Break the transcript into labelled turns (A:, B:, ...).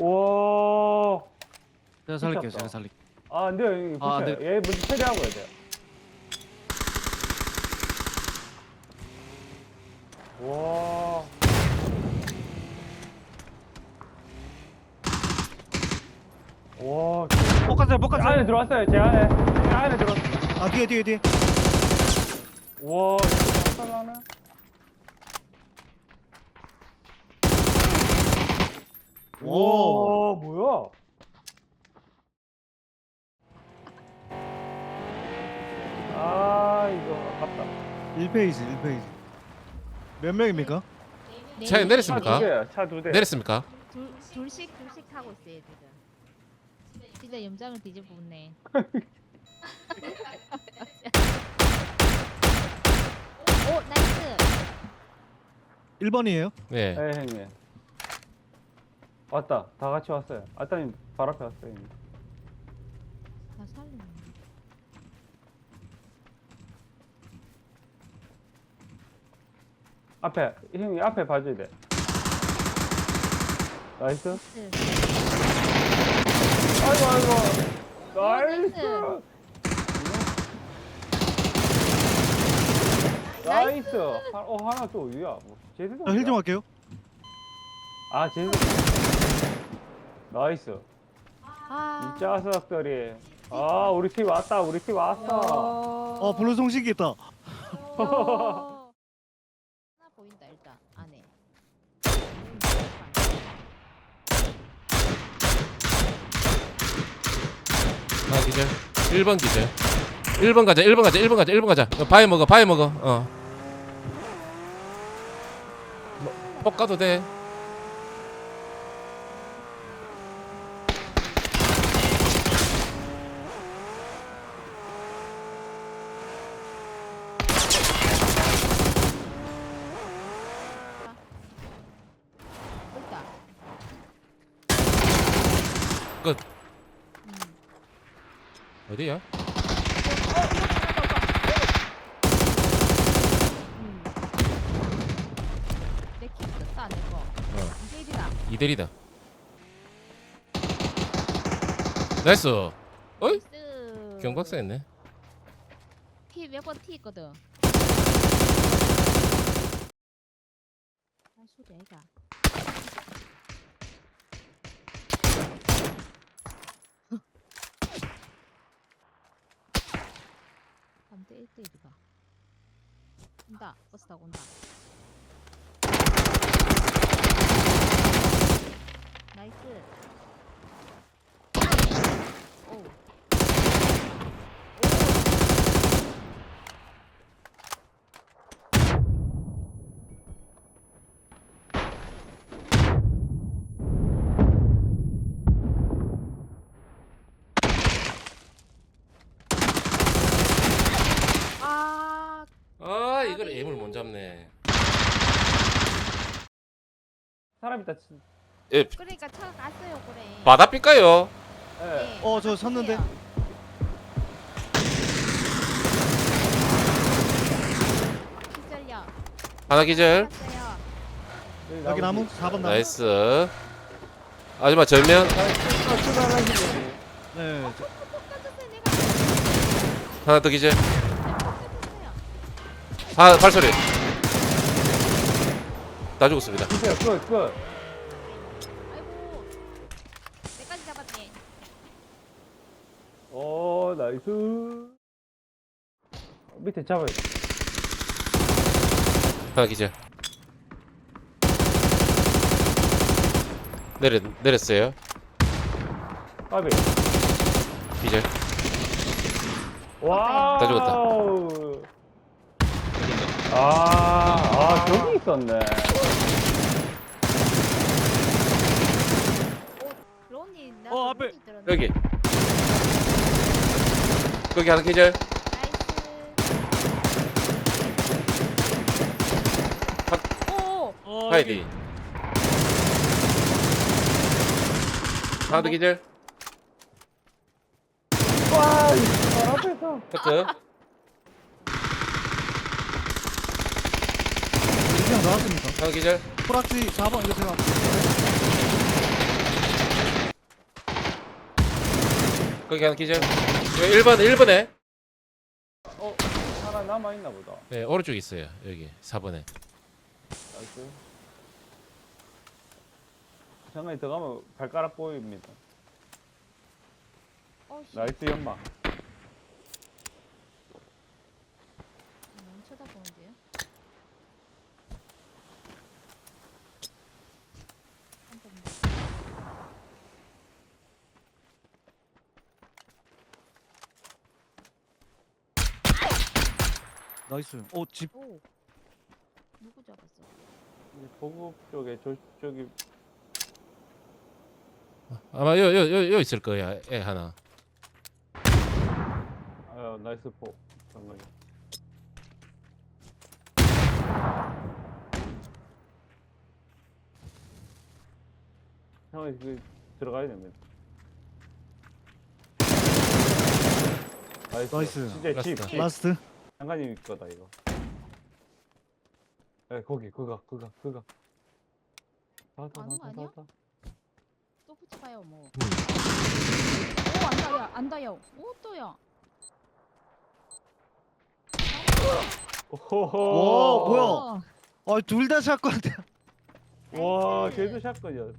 A: 오.
B: 제가 살릴게요. 제가 살릴게요.
A: 아, 안 돼요.
B: 아,
A: 붙여요.
B: 네.
A: 얘 먼저 처리하고 해야 돼요. 와. 와.
B: 볶았어요.
A: 제
B: 볶았어요.
A: 안에 들어왔어요. 제 안에. 제 안에 들어왔어요.
B: 아 뒤에 뒤에 뒤에.
A: 와, 이거 살라네.
B: 오.
A: 와, 뭐야? 아, 이거 아깝다.
B: 1페이지 1페이지. 몇 명입니까?
C: 네
D: 차에 내렸습니까?
A: 차두 대야, 차 두 대.
D: 내렸습니까?
C: 둘, 둘씩 둘씩 타고 있어요 지금. 진짜 염장을 뒤집어붙네. 오 나이스.
B: 1번이에요.
D: 네.
A: 네, 형님. 왔다. 다 같이 왔어요. 아따님 바로 앞에 왔어요. 형님.
C: 다 살리네.
A: 앞에, 형님 앞에 봐줘야 돼. 나이스.
C: 나이스.
A: 아이고, 아이고.
C: 오,
A: 나이스.
C: 나이스.
A: 나이스. 하, 어, 하나 또 어디야? 뭐, 제대로.
B: 자, 힐좀 할게요.
A: 아, 제대로. 나이스.
C: 아.
A: 이 자석들이. 아, 우리 팀 왔다. 우리 팀 왔어.
B: 어 블루 송식이 있다.
C: 야. 하나 보인다 일단 안에.
D: 하나 기절. 1번 기절. 1번 가자. 1번 가자. 1번 가자. 1번 가자. 어, 바위 먹어. 바위 먹어. 어. 뭐, 폭 가도 돼. 끝.
C: 음.
D: 어디야?
C: 내키 썼다 내거.
D: 어. 이대리다. 나이스. 어이? 경박사 했네.
C: T몇번 T 있거든. 아 소리. 1대 1이가. 온다. 버스 타고 온다. 나이스. 오. 아,
D: 아, 이걸 애물 못 잡네.
A: 사람 있다. 치-
D: 예,
C: 그러니까 차가 갔어요, 그래.
D: 바다빛가요.
A: 예.
C: 네.
B: 어, 저 섰는데.
C: 기절요.
D: 하나 기절.
C: 갔어요.
B: 여기 나무 4번 나무.
D: 나이스. 아줌마 전면.
A: 출발하시네.
B: 네. 저-
C: 내가.
D: 하나 더 기절. 아, 발소리. 다 죽었습니다.
A: 끝, 끝.
C: 아이고, 내까지 잡았네.
A: 오, 나이스. 밑에 잡아요.
D: 하나 기절. 내렸 내렸어요.
A: 까비.
D: 기절.
A: 와.
D: 다 죽었다.
A: 아, 아, 저기 있었네.
C: 로니, 나
B: 어, 앞에.
C: 로니 들었네.
D: 여기. 거기 하나.
C: 나이스. 오,
B: 어,
D: 하이디. 하나 더 기절.
A: 와, 이 앞에서.
D: 커트.
B: 그냥 나왔습니까?
D: 하나 기절.
B: 프락시 4번 이거 제가
D: 거기 하나 기절. 여기 1번 1번에.
A: 어 하나 남아 있나 보다.
D: 네 오른쪽에 있어요. 여기 4번에.
A: 나이스. 장관이 들어가면 발가락 보입니다.
C: 어 씨
A: 나이스 연막.
C: 너무 쳐다보는데요? 깜짝이야.
B: 나이스. 어 집
C: 오 누구 잡았어?
A: 이 보급 쪽에 저 저기
D: 아마 요요 요 있을 거야. 애 하나.
A: 아 나이스 포 장관이. 장관이 그 들어가야 됩니다. 나이스.
B: 나이스.
A: 진짜 집.
D: 라스트.
A: 집.
B: 라스트.
A: 장관님 거다 이거. 에 거기 그거 그거 그거. 나왔다
C: 아는 거
A: 나왔다
C: 아니야?
A: 나왔다.
C: 또 붙여봐요 뭐.
D: 음.
C: 오 안다야 안다요. 오 또야.
A: 오호호.
B: 오, 뭐야?
C: 어,
B: 아 둘 다 샷건.
A: 와
C: 나이스.
A: 걔도 샷건이었어.